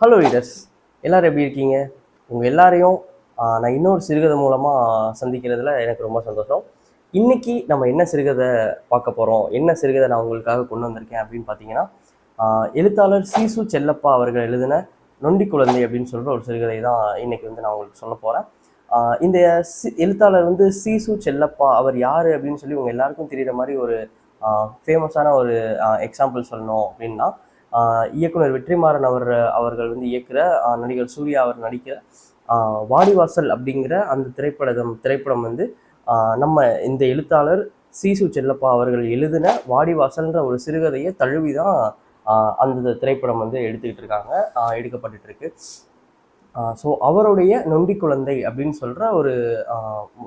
Hello readers எல்லோரும் எப்படி இருக்கீங்க? உங்கள் எல்லாரையும் நான் இன்னொரு சிறுகதை மூலமாக சந்திக்கிறதுல எனக்கு ரொம்ப சந்தோஷம். இன்னைக்கு நம்ம என்ன சிறுகதை பார்க்க போகிறோம் என்ன சிறுகதை நான் உங்களுக்காக கொண்டு வந்திருக்கேன் அப்படின்னு பார்த்தீங்கன்னா எழுத்தாளர் சீசு செல்லப்பா அவர்கள் எழுதின நொண்டி குழந்தை அப்படின்னு சொல்கிற ஒரு சிறுகதை தான் இன்னைக்கு வந்து நான் உங்களுக்கு சொல்ல போகிறேன் இந்த சி எழுத்தாளர் வந்து சீசு செல்லப்பா அவர் யார் அப்படின்னு சொல்லி உங்கள் எல்லாருக்கும் தெரிகிற மாதிரி ஒரு ஃபேமஸான ஒரு எக்ஸாம்பிள் சொல்லணும் அப்படின்னா இயக்குனர் வெற்றிமாறன் அவர் அவர்கள் வந்து இயக்குற நடிகர் சூர்யா அவர் நடிக்கிற வாடிவாசல் அப்படிங்கிற அந்த திரைப்படம் திரைப்படம் வந்து நம்ம இந்த எழுத்தாளர் சீசு செல்லப்பா அவர்கள் எழுதின வாடிவாசல்ன்ற ஒரு சிறுகதையை தழுவி தான் அந்த திரைப்படம் வந்து எடுத்துக்கிட்டு இருக்காங்க எடுக்கப்பட்டுட்டு இருக்கு ஸோ அவருடைய நொண்டி குழந்தை அப்படின்னு சொல்கிற ஒரு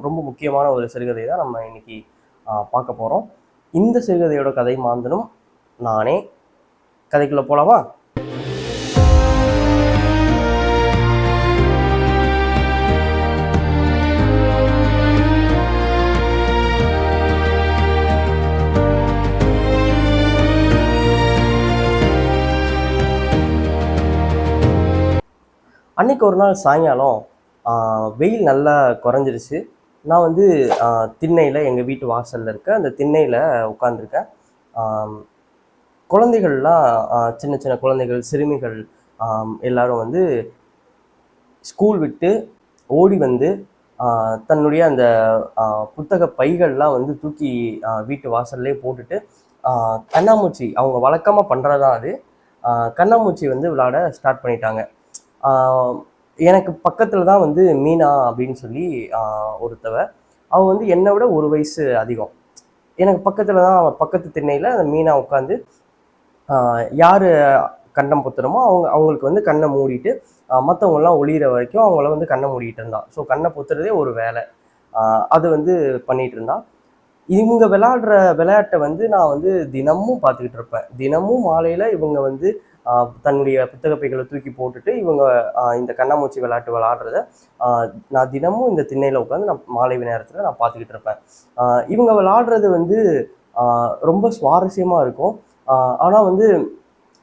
ரொம்ப முக்கியமான ஒரு சிறுகதை தான் நம்ம இன்னைக்கு பார்க்க போகிறோம் இந்த சிறுகதையோட கதை மாந்தனும் நானே. கதைக்குள்ள போலாமா? அன்றைக்கி ஒரு நாள் சாயங்காலம் வெயில் நல்லா குறைஞ்சிருச்சு. நான் வந்து திண்ணையில் எங்கள் வீட்டு வாசலில் இருக்க அந்த திண்ணையில் உட்காந்துருக்கேன் குழந்தைகள்லாம் சின்ன சின்ன குழந்தைகள் சிறுமிகள் எல்லாரும் வந்து ஸ்கூல் விட்டு ஓடி வந்து தன்னுடைய அந்த புத்தக பைகள்லாம் வந்து தூக்கி வீட்டு வாசல்லே போட்டுட்டு கண்ணாமூச்சி அவங்க வழக்கமாக பண்ணுறதான் அது. கண்ணாமூச்சி வந்து விளாட ஸ்டார்ட் பண்ணிட்டாங்க. எனக்கு பக்கத்தில் தான் வந்து மீனா அப்படின்னு சொல்லி ஒருத்தவ. அவள் வந்து என்னை விட ஒரு வயசு அதிகம். எனக்கு பக்கத்தில் தான் பக்கத்து திண்ணையில் அந்த மீனா உட்காந்து யார் கண்ணம் புத்துறமோ அவங்க அவங்களுக்கு வந்து கண்ணை மூடிட்டு மற்றவங்கெல்லாம் ஒளியிற வரைக்கும் அவங்கள வந்து கண்ணை மூடிட்டு இருந்தான். ஸோ கண்ணை பொத்துறதே ஒரு வேலை. அது வந்து பண்ணிட்டு இருந்தான். இவங்க விளையாடுற விளையாட்டை வந்து நான் வந்து தினமும் பார்த்துக்கிட்டு இருப்பேன். தினமும் மாலையில் இவங்க வந்து தன்னுடைய புத்தகப்பைகளை தூக்கி போட்டுட்டு இவங்க இந்த கண்ணாமூச்சி விளையாட்டு விளாட்றத நான் தினமும் இந்த திண்ணையில் உட்காந்து நான் மாலை நேரத்தில் நான் பார்த்துக்கிட்டு இருப்பேன். இவங்க விளாடுறது வந்து ரொம்ப சுவாரஸ்யமாக இருக்கும். ஆனால் வந்து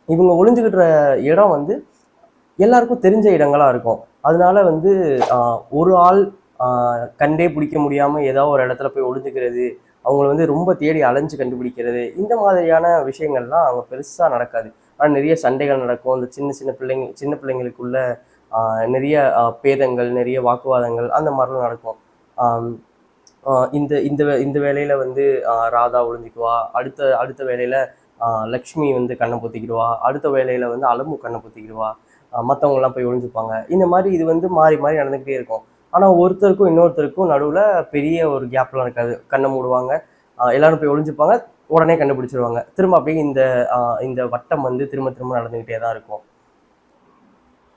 இவங்க ஒளிஞ்சுக்கிட்ட இடம் வந்து எல்லாருக்கும் தெரிஞ்ச இடங்களாக இருக்கும். அதனால வந்து ஒரு ஆள் கண்டே பிடிக்க முடியாமல் ஏதோ ஒரு இடத்துல போய் ஒளிஞ்சுக்கிறது அவங்கள வந்து ரொம்ப தேடி அலைஞ்சு கண்டுபிடிக்கிறது இந்த மாதிரியான விஷயங்கள்லாம் அங்கே பெருசாக நடக்காது. ஆனால் நிறைய சண்டைகள் நடக்கும். இந்த சின்ன சின்ன பிள்ளைங்க சின்ன பிள்ளைங்களுக்குள்ள நிறைய பேதங்கள் நிறைய வாக்குவாதங்கள் அந்த மாதிரிலாம் நடக்கும். இந்த இந்த வே- இந்த வேலையில் வந்து ராதா ஒளிஞ்சிக்குவா. அடுத்த அடுத்த வேலையில் லக்ஷ்மி வந்து கண்ணை பொத்திக்கிடுவா. அடுத்த வேலையில் வந்து அலம்பு கண்ணை பொத்திக்கிடுவா. மற்றவங்களாம் போய் ஒளிஞ்சுப்பாங்க. இந்த மாதிரி இது வந்து மாறி மாறி நடந்துக்கிட்டே இருக்கும். ஆனால் ஒருத்தருக்கும் இன்னொருத்தருக்கும் நடுவில் பெரிய ஒரு கேப்லாம் இருக்காது. கண்ணை மூடுவாங்க. எல்லாரும் போய் ஒளிஞ்சுப்பாங்க. உடனே கண்டுபிடிச்சிருவாங்க. திரும்ப அப்படியே இந்த இந்த வட்டம் வந்து திரும்ப திரும்ப நடந்துக்கிட்டே தான் இருக்கும்.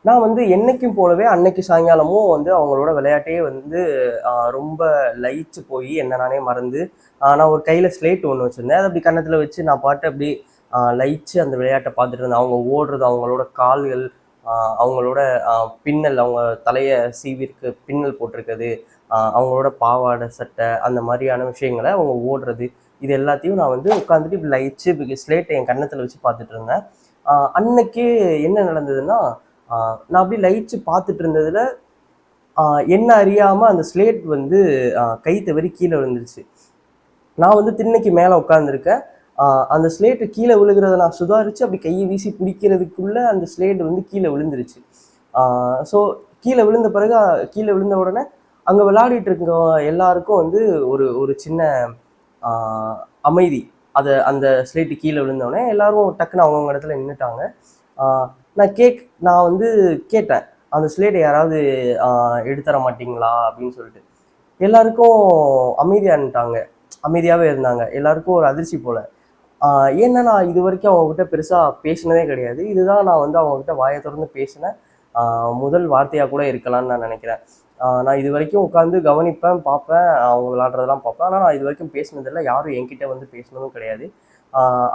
நான் வந்து என்னைக்கும் போலவே அன்னைக்கு சாயங்காலமும் வந்து அவங்களோட விளையாட்டே வந்து ரொம்ப லயிச்சு போய் என்ன நானே மறந்து நான் ஒரு கையில் ஸ்லேட் ஒன்று வச்சுருந்தேன். அதை அப்படி கன்னத்தில் வச்சு நான் பாட்டு அப்படி லயிச்சு அந்த விளையாட்டை பார்த்துட்டு இருந்தேன். அவங்க ஓடுறது அவங்களோட கால்கள் அவங்களோட பின்னல் அவங்க தலையை சீவிற்கு பின்னல் போட்டிருக்கிறது அவங்களோட பாவாடை சட்டை அந்த மாதிரியான விஷயங்களை அவங்க ஓடுறது இது எல்லாத்தையும் நான் வந்து உட்காந்துட்டு இப்படி லயிச்சு ஸ்லேட்டை என் கன்னத்தில் வச்சு பார்த்துட்டு இருந்தேன். அன்னைக்கே அன்னைக்கு என்ன நடந்ததுன்னா நான் அப்படி லைட்ஸ் பார்த்துட்டு இருந்ததில் என்ன அறியாமல் அந்த ஸ்லேட் வந்து கை தவறி கீழே விழுந்துருச்சு. நான் வந்து திண்ணைக்கு மேலே உட்காந்துருக்கேன் அந்த ஸ்லேட்டு கீழே விழுகிறத நான் சுதாரிச்சு அப்படி கையை வீசி பிடிக்கிறதுக்குள்ளே அந்த ஸ்லேட் வந்து கீழே விழுந்துருச்சு. ஸோ கீழே விழுந்த பிறகு கீழே விழுந்த உடனே அங்கே விளையாடிட்டு இருக்க எல்லாருக்கும் வந்து ஒரு ஒரு சின்ன அமைதி. அதை அந்த ஸ்லேட்டு கீழே விழுந்தோடனே எல்லாரும் டக்குன்னு அவங்கவுங்க இடத்துல நின்றுட்டாங்க நான் கேக் நான் வந்து கேட்டேன். அந்த ஸ்லேட்டை யாராவது எடுத்துற எடுத்தர மாட்டீங்களா? அப்படின்னு சொல்லிட்டு. எல்லாருக்கும் அமைதியான்ட்டாங்க அமைதியாகவே இருந்தாங்க. எல்லாருக்கும் ஒரு அதிர்ச்சி போல. ஏன்னா நான் இது வரைக்கும் அவங்ககிட்ட பெருசாக பேசினதே கிடையாது. இதுதான் நான் வந்து அவங்ககிட்ட வாயை திறந்து பேசினேன். முதல் வார்த்தையாக கூட இருக்கலாம்னு நான் நினைக்கிறேன். நான் இது வரைக்கும் உட்காந்து கவனிப்பேன் பார்ப்பேன் அவங்க விளாட்றதெல்லாம் பார்ப்பேன். ஆனால் நான் இது வரைக்கும் பேசினதில்லை. யாரும் என்கிட்ட வந்து பேசினதும் கிடையாது.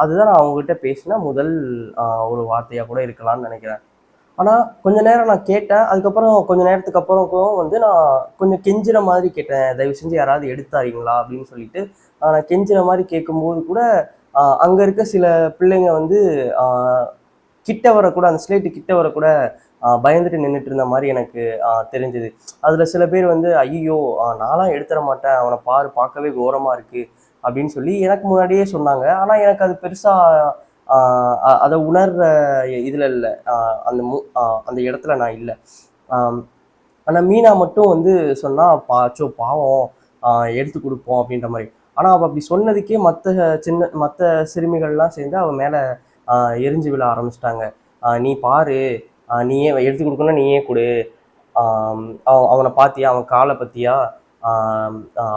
அதுதான் நான் அவங்ககிட்ட பேசின முதல் ஒரு வார்த்தையாக கூட இருக்கலாம்னு நினைக்கிறேன். ஆனால் கொஞ்ச நேரம் நான் கேட்டேன். அதுக்கப்புறம் கொஞ்ச நேரத்துக்கு அப்புறம் கூட வந்து நான் கொஞ்சம் கெஞ்சின மாதிரி கேட்டேன். தயவு செஞ்சு யாராவது எடுத்தாரீங்களா அப்படின்னு சொல்லிட்டு. நான் கெஞ்சின மாதிரி கேட்கும்போது கூட அங்கே இருக்க சில பிள்ளைங்க வந்து கிட்ட வரக்கூட அந்த ஸ்லேட்டு கிட்ட வரக்கூட பயந்துட்டு நின்றுட்டு இருந்த மாதிரி எனக்கு தெரிஞ்சது தெரிஞ்சுது. அதில் சில பேர் வந்து ஐயோ நான்லாம் எடுத்துட மாட்டேன். அவனை பாரு பார்க்கவே கோரமாக இருக்குது அப்படின்னு சொல்லி எனக்கு முன்னாடியே சொன்னாங்க. ஆனால் எனக்கு அது பெருசாக அதை உணர்ற இதில் இல்லை. அந்த மு அந்த இடத்துல நான் இல்லை. ஆனால் மீனா மட்டும் வந்து சொன்னால் பாச்சோ பாவம். எடுத்து கொடுப்போம் அப்படின்ற மாதிரி. ஆனால் அவள் அப்படி சொன்னதுக்கே மற்ற சின்ன மற்ற சிறுமிகள்லாம் சேர்ந்து அவன் மேலே எரிஞ்சு விழ ஆரம்பிச்சிட்டாங்க. நீ பாரு. நீயே எடுத்து கொடுக்கணும் நீயே கொடு. அவ அவனை பார்த்தியா அவன் காலை பற்றியா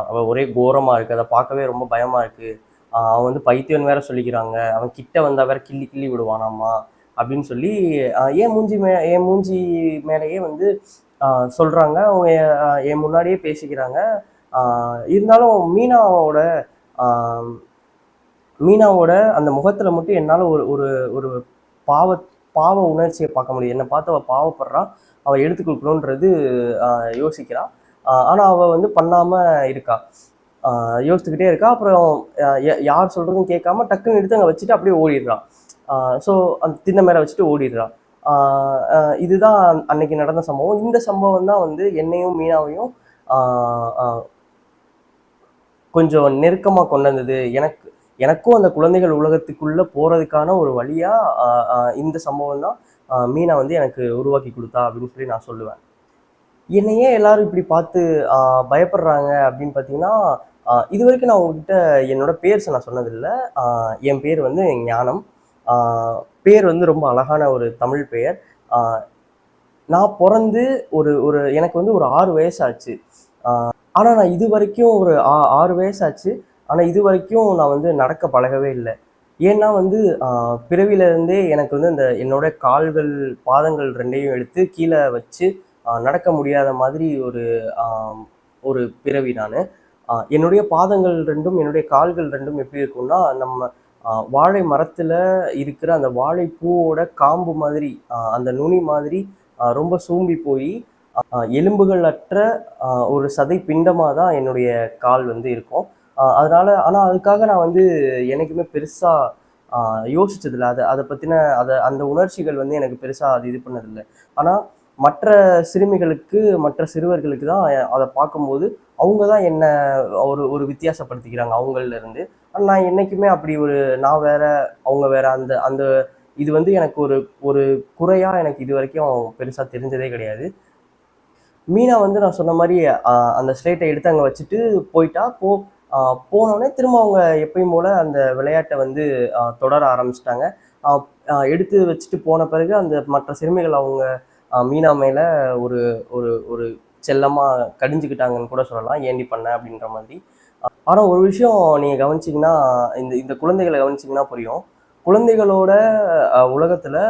அவள் ஒரே கோரமாக இருக்குது அதை பார்க்கவே ரொம்ப பயமாக இருக்குது அவன் வந்து பைத்தியம் வேற சொல்லிக்கிறாங்க. அவன் கிட்ட வந்தால் வேற கிள்ளி கிள்ளி விடுவானாமா? அப்படின்னு சொல்லி ஏன் மூஞ்சி மே என் மூஞ்சி மேலேயே வந்து சொல்கிறாங்க அவங்க என் முன்னாடியே பேசிக்கிறாங்க. இருந்தாலும் மீனாவோட மீனாவோட அந்த முகத்தில் மட்டும் என்னால் ஒரு ஒரு ஒரு பாவ பாவ உணர்ச்சியை பார்க்க முடியும் என்னை பார்த்து அவள் பாவப்படுறான் அவள் எடுத்து கொடுக்கணுன்றது ஆனால் அவள் வந்து பண்ணாமல் இருக்கா. யோசித்துக்கிட்டே இருக்கா. அப்புறம் யார் சொல்கிறதும் கேட்காம டக்குன்னு எடுத்து அங்கே வச்சுட்டு அப்படியே ஓடிடுறான் ஸோ அந்த திண்ணை மேலே வச்சுட்டு ஓடிடுறான் இதுதான் அன்னைக்கு நடந்த சம்பவம். இந்த சம்பவம் தான் வந்து என்னையும் மீனாவையும் கொஞ்சம் நெருக்கமாக கொண்டு வந்தது. எனக்கு எனக்கும் அந்த குழந்தைகள் உலகத்துக்குள்ளே போகிறதுக்கான ஒரு வழியாக இந்த சம்பவம் தான் மீனா வந்து எனக்கு உருவாக்கி கொடுத்தா அப்படின்னு சொல்லி நான் சொல்லுவேன். என்னையே எல்லாரும் இப்படி பார்த்து பயப்படுறாங்க அப்படின்னு பார்த்தீங்கன்னா இது வரைக்கும் நான் உங்ககிட்ட என்னோட பேர் நான் சொன்னதில்லை. என் பேர் வந்து ஞானம். பேர் வந்து ரொம்ப அழகான ஒரு தமிழ் பெயர். நான் பிறந்து ஒரு ஒரு எனக்கு வந்து ஒரு ஆறு வயசாச்சு. ஆனால் நான் இது வரைக்கும் ஒரு ஆ- ஆறு வயசாச்சு. ஆனால் இது வரைக்கும் நான் வந்து நடக்க பழகவே இல்லை. ஏன்னா வந்து பிறவிலேருந்தே எனக்கு வந்து இந்த என்னோட கால்கள் பாதங்கள் ரெண்டையும் எடுத்து கீழே வச்சு நடக்க முடியாத மாதிரி ஒரு ஒரு பிறவி நான். என்னுடைய பாதங்கள் ரெண்டும் என்னுடைய கால்கள் ரெண்டும் எப்படி இருக்கும்னா நம்ம வாழை மரத்தில் இருக்கிற அந்த வாழைப்பூவோட காம்பு மாதிரி அந்த நுனி மாதிரி ரொம்ப சூம்பி போய் எலும்புகள் அற்ற ஒரு சதை பிண்டமாக தான் என்னுடைய கால் வந்து இருக்கும். அதனால் ஆனால் அதுக்காக நான் வந்து எனக்குமே பெருசாக யோசிச்சதில்லை. அதை அதை பற்றின அதை அந்த உணர்ச்சிகள் வந்து எனக்கு பெருசாக அது இது பண்ணதில்லை. ஆனால் மற்ற சிறுமிகளுக்கு மற்ற சிறுவர்களுக்கு தான் அதை பார்க்கும்போது அவங்க தான் என்ன ஒரு ஒரு வித்தியாசப்படுத்திக்கிறாங்க அவங்கள்ல ஆனால் நான் என்னைக்குமே அப்படி ஒரு நான் வேற அவங்க வேற அந்த அந்த இது வந்து எனக்கு ஒரு ஒரு குறையா எனக்கு இது வரைக்கும் பெருசா தெரிஞ்சதே கிடையாது. மீனா வந்து நான் சொன்ன மாதிரி அந்த ஸ்லேட்டை எடுத்து அங்கே வச்சுட்டு போயிட்டா போ போனோடனே திரும்ப அவங்க எப்பயும் போல அந்த விளையாட்டை வந்து தொடர ஆரம்பிச்சிட்டாங்க. எடுத்து வச்சுட்டு போன பிறகு அந்த மற்ற சிறுமிகள் அவங்க மீனா ஒரு ஒரு ஒரு செல்லமாக கடிஞ்சுக்கிட்டாங்கன்னு கூட சொல்லலாம். ஏண்டி பண்ண அப்படின்ற மாதிரி. ஆனால் ஒரு விஷயம் நீங்கள் கவனிச்சிங்கன்னா இந்த இந்த குழந்தைகளை கவனிச்சிங்கன்னா புரியும். குழந்தைகளோட உலகத்தில்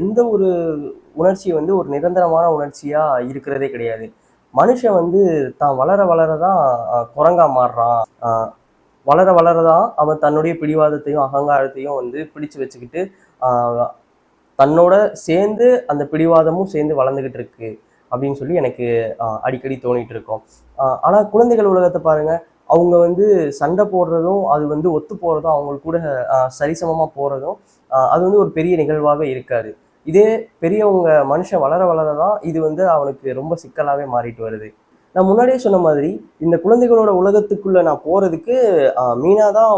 எந்த ஒரு உணர்ச்சி வந்து ஒரு நிரந்தரமான உணர்ச்சியாக இருக்கிறதே கிடையாது. மனுஷன் வந்து தான் வளர வளர தான் குரங்கா மாறுறான். வளர வளர தான் அவன் தன்னுடைய பிடிவாதத்தையும் அகங்காரத்தையும் வந்து பிடிச்சு வச்சுக்கிட்டு தன்னோட சேர்ந்து அந்த பிடிவாதமும் சேர்ந்து வளர்ந்துகிட்டு இருக்கு அப்படின்னு சொல்லி எனக்கு அடிக்கடி தோணிட்டு இருக்கோம். ஆனால் குழந்தைகள் உலகத்தை பாருங்க அவங்க வந்து சண்டை போடுறதும் அது வந்து ஒத்து போகிறதும் அவங்களுக்கு கூட சரிசமமாக போகிறதும் அது வந்து ஒரு பெரிய நிகழ்வாகவே இருக்காது. இதே பெரியவங்க மனுஷன் வளர வளர தான் இது வந்து அவனுக்கு ரொம்ப சிக்கலாகவே மாறிட்டு வருது. நான் முன்னாடியே சொன்ன மாதிரி இந்த குழந்தைகளோட உலகத்துக்குள்ளே நான் போகிறதுக்கு மீனா தான்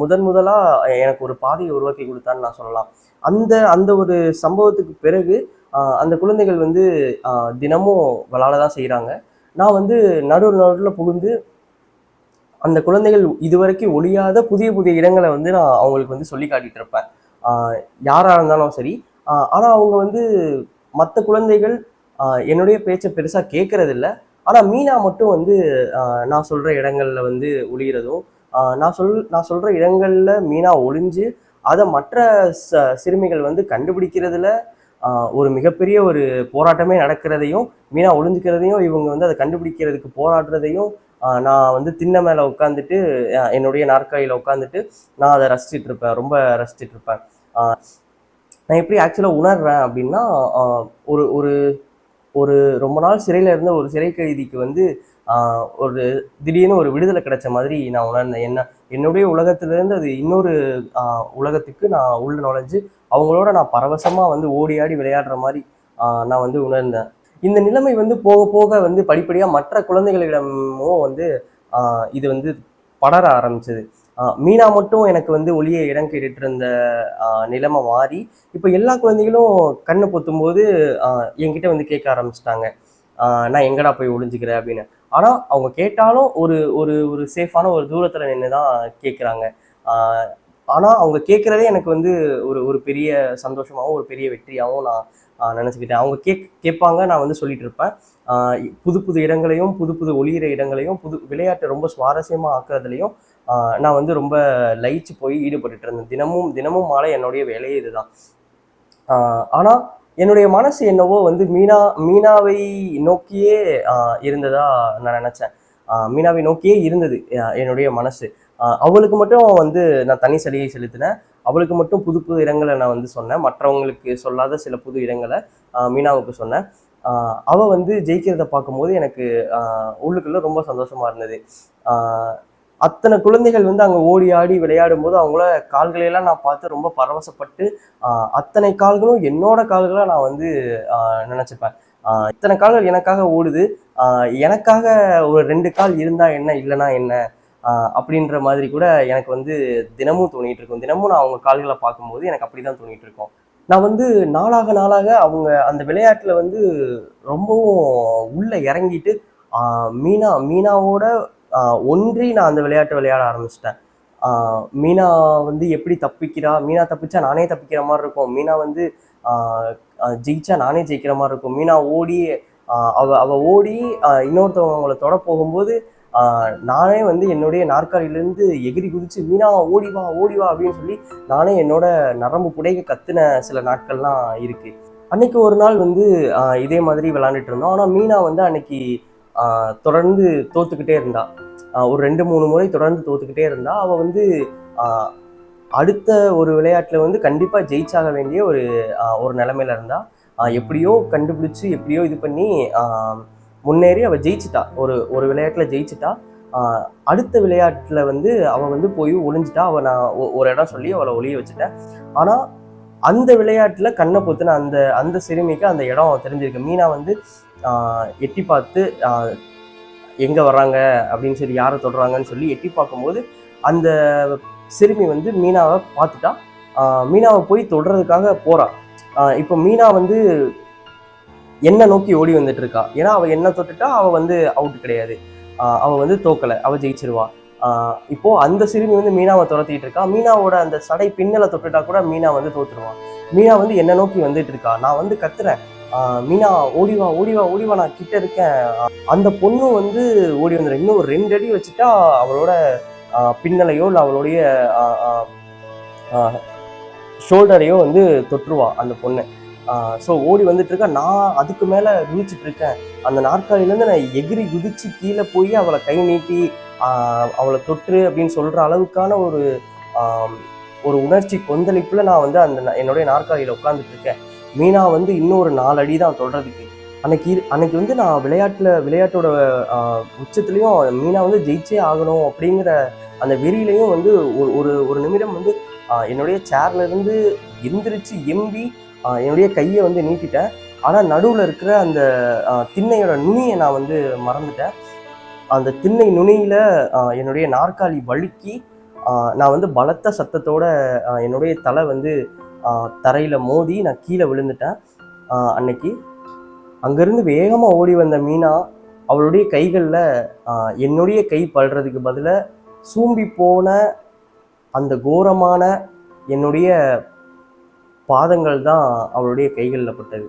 முதன் முதலாக எனக்கு ஒரு பாதையை உருவாக்கி கொடுத்தான்னு நான் சொல்லலாம். அந்த அந்த ஒரு சம்பவத்துக்கு பிறகு அந்த குழந்தைகள் வந்து தினமும் விளாட தான் செய்கிறாங்க நான் வந்து நடுவு நடுவில் புகுந்து அந்த குழந்தைகள் இதுவரைக்கும் ஒழியாத புதிய புதிய இடங்களை வந்து நான் அவங்களுக்கு வந்து சொல்லி காட்டிகிட்டு இருப்பேன். யாராக இருந்தாலும் சரி. ஆனால் அவங்க வந்து மற்ற குழந்தைகள் என்னுடைய பேச்சை பெருசாக கேட்குறதில்ல ஆனால் மீனா மட்டும் வந்து நான் சொல்கிற இடங்களில் வந்து ஒழிகிறதும் நான் சொல் நான் சொல்கிற இடங்களில் மீனா ஒளிஞ்சு அதை மற்ற ச சிறுமிகள் வந்து கண்டுபிடிக்கிறதுல ஒரு மிகப்பெரிய ஒரு போராட்டமே நடக்கிறதையும் மீனா ஒளிஞ்சுக்கிறதையும் இவங்க வந்து அதை கண்டுபிடிக்கிறதுக்கு போராடுறதையும் நான் வந்து திண்ணை மேலே உட்காந்துட்டு என்னுடைய நாற்காலியில் உட்காந்துட்டு நான் அதை ரசிச்சிட்டு இருப்பேன். ரொம்ப ரசிச்சிட்டு இருப்பேன். நான் எப்படி ஆக்சுவலாக உணர்றேன் அப்படின்னா ஒரு ஒரு ஒரு ரொம்ப நாள் சிறையில் இருந்த ஒரு சிறை கைதிக்கு வந்து ஒரு திடீர்னு ஒரு விடுதலை கிடைச்ச மாதிரி நான் உணர்ந்தேன். என்ன என்னுடைய உலகத்திலேருந்து அது இன்னொரு உலகத்துக்கு நான் உள்ள நுழைஞ்சு அவங்களோட நான் பரவசமாக வந்து ஓடி ஆடி விளையாடுற மாதிரி நான் வந்து உணர்ந்தேன். இந்த நிலைமை வந்து போக போக வந்து படிப்படியாக மற்ற குழந்தைகளிடமும் வந்து இது வந்து படர ஆரம்பிச்சது. மீனா மட்டும் எனக்கு வந்து ஒளிய இடம் கேட்டுட்டு இருந்த நிலைமை மாறி இப்போ எல்லா குழந்தைகளும் கண்ணை பொத்தும்போது போது என்கிட்ட வந்து கேட்க ஆரம்பிச்சிட்டாங்க. நான் எங்கடா போய் ஒளிஞ்சுக்கிறேன் அப்படின்னு. ஆனால் அவங்க கேட்டாலும் ஒரு ஒரு ஒரு சேஃபான ஒரு தூரத்தில் நின்று தான் கேட்குறாங்க ஆனால் அவங்க கேட்குறதே எனக்கு வந்து ஒரு ஒரு பெரிய சந்தோஷமாகவும் ஒரு பெரிய வெற்றியாகவும் நான் நினச்சிக்கிட்டேன். அவங்க கேக் கேட்பாங்க நான் வந்து சொல்லிட்டு இருப்பேன். புது புது இடங்களையும் புது புது ஒளியிற இடங்களையும் புது விளையாட்டை ரொம்ப சுவாரஸ்யமா ஆக்குறதுலையும் நான் வந்து ரொம்ப லயிச்சு போய் ஈடுபட்டுட்டு இருந்தேன். தினமும் தினமும் மாலை என்னுடைய வேலையே இதுதான். ஆனால் என்னுடைய மனசு என்னவோ வந்து மீனா மீனாவை நோக்கியே இருந்ததா நான் நினைச்சேன். மீனாவை நோக்கியே இருந்தது என்னுடைய மனசு. அவளுக்கு மட்டும் வந்து நான் தனி சலுகை செலுத்தினேன். அவளுக்கு மட்டும் புது புது இடங்களை நான் வந்து சொன்னேன். மற்றவங்களுக்கு சொல்லாத சில புது இடங்களை மீனாவுக்கு சொன்னேன். அவள் வந்து ஜெயிக்கிறத பார்க்கும்போது எனக்கு உள்ளுக்குள்ளே ரொம்ப சந்தோஷமாக இருந்தது. அத்தனை குழந்தைகள் வந்து அங்கே ஓடி ஆடி விளையாடும் போது அவங்கள கால்களையெல்லாம் நான் பார்த்து ரொம்ப பரவசப்பட்டு அத்தனை கால்களும் என்னோட கால்களாக நான் வந்து நினச்சிப்பேன். இத்தனை கால்கள் எனக்காக ஓடுது. எனக்காக ஒரு ரெண்டு கால் இருந்தால் என்ன இல்லைன்னா என்ன அப்படின்ற மாதிரி கூட எனக்கு வந்து தினமும் தோணிட்டு இருக்கும். தினமும் நான் அவங்க கால்களை பார்க்கும்போது எனக்கு அப்படிதான் தோணிட்டு இருக்கும். நான் வந்து நாளாக நாளாக அவங்க அந்த விளையாட்டில் வந்து ரொம்பவும் உள்ளே இறங்கிட்டு மீனா மீனாவோட ஒன்றி நான் அந்த விளையாட்டு விளையாட ஆரம்பிச்சிட்டேன். மீனா வந்து எப்படி தப்பிக்கிறா? மீனா தப்பிச்சா நானே தப்பிக்கிற மாதிரி இருக்கும். மீனா வந்து ஜெயிச்சா நானே ஜெயிக்கிற மாதிரி இருக்கும். மீனா ஓடி அவ அவ ஓடி இன்னொருத்தவங்களை இன்னொருத்தவங்க அவங்கள தொட போகும்போது நானே வந்து என்னுடைய நாற்காலியிலேருந்து எகிரி குதிச்சு மீனா ஓடி வா ஓடி வா அப்படின்னு சொல்லி நானே என்னோட நரம்பு புடைக்க கத்துன சில நாட்கள்லாம் இருக்கு. அன்னைக்கு ஒரு நாள் வந்து இதே மாதிரி விளாண்டுட்டு இருந்தோம். ஆனால் மீனா வந்து அன்னைக்கு தொடர்ந்து தோத்துக்கிட்டே இருந்தா. ஒரு ரெண்டு மூணு முறை தொடர்ந்து தோத்துக்கிட்டே இருந்தா. அவ வந்து அடுத்த ஒரு விளையாட்டுல வந்து கண்டிப்பா ஜெயிச்சாக வேண்டிய ஒரு ஒரு நிலைமையில இருந்தா. எப்படியோ கண்டுபிடிச்சு எப்படியோ இது பண்ணி முன்னேறி அவ ஜெயிச்சிட்டா. ஒரு ஒரு விளையாட்டுல ஜெயிச்சிட்டா. அடுத்த விளையாட்டுல வந்து அவ வந்து போய் ஒளிஞ்சிட்டா. அவ நான் ஒரு இடம் சொல்லி அவளை ஒளிய வச்சுட்டேன். ஆனா அந்த விளையாட்டுல கண்ணை பொத்துன அந்த அந்த சிறுமிக்கு அந்த இடம் தெரிஞ்சிருக்கு. மீனா வந்து எட்டி பார்த்து எங்கே வர்றாங்க அப்படின்னு சொல்லி யாரை தொடுறாங்கன்னு சொல்லி எட்டி பார்க்கும்போது அந்த சிறுமி வந்து மீனாவை பார்த்துட்டா. மீனாவை போய் தொடுறதுக்காக போகிறான் இப்போ மீனா வந்து என்ன நோக்கி ஓடி வந்துட்டு இருக்கா ஏன்னா அவள் என்ன தொட்டுட்டா அவள் வந்து அவுட் கிடையாது. அவள் வந்து தோக்கலை. அவள் ஜெயிச்சிருவா. இப்போ அந்த சிறுமி வந்து மீனாவை துரத்திட்டு இருக்கா மீனாவோட அந்த சடை பின்னலை தொட்டுட்டா கூட மீனா வந்து தோத்துருவான் மீனா வந்து என்ன நோக்கி வந்துட்டு இருக்கா நான் வந்து கத்துறேன். மீனா ஓடிவா ஓடிவா ஓடிவா நான் கிட்ட இருக்கேன். அந்த பொண்ணு வந்து ஓடி வந்துடும் இன்னும் ஒரு ரெண்டு அடி வச்சுட்டா அவளோட பின்னலையோ இல்லை அவளுடைய ஷோல்டரையோ வந்து தொற்றுவா அந்த பொண்ணு. ஸோ ஓடி வந்துட்டு இருக்கா. நான் அதுக்கு மேலே குதிச்சுட்டு இருக்கேன். அந்த நாற்காலியிலேருந்து நான் எகிரி குதிச்சு கீழே போய் அவளை கை நீட்டி அவளை தொற்று அப்படின்னு சொல்கிற அளவுக்கான ஒரு ஒரு உணர்ச்சி கொந்தளிப்பில் நான் வந்து அந்த ந- என்னுடைய நாற்காலியில் உட்காந்துட்டு இருக்கேன். மீனா வந்து இன்னும் ஒரு நாலு அடி தான் தொடறதுக்கு. அன்னைக்கு அன்னைக்கு வந்து நான் விளையாட்டில் விளையாட்டோட உச்சத்துலேயும் மீனா வந்து ஜெயிச்சே ஆகணும் அப்படிங்கிற அந்த வெறியிலையும் வந்து ஒரு ஒரு நிமிடம் வந்து என்னுடைய சேர்ல இருந்து எந்திரிச்சு எம்பி என்னுடைய கையை வந்து நீட்டிட்டேன். ஆனால் நடுவில் இருக்கிற அந்த திண்ணையோட நுனியை நான் வந்து மறந்துட்டேன். அந்த திண்ணை நுனியில் என்னுடைய நாற்காலி வழுக்கி நான் வந்து பலத்த சத்தத்தோட என்னுடைய தலை வந்து தரையில் மோதி நான் கீழே விழுந்துட்டேன். அன்னைக்கு அங்கேருந்து வேகமாக ஓடி வந்த மீனா அவளுடைய கைகளில் என்னுடைய கை படுறதுக்கு பதிலாக சூம்பி போன அந்த கோரமான என்னுடைய பாதங்கள் தான் அவளுடைய கைகளில் பட்டது.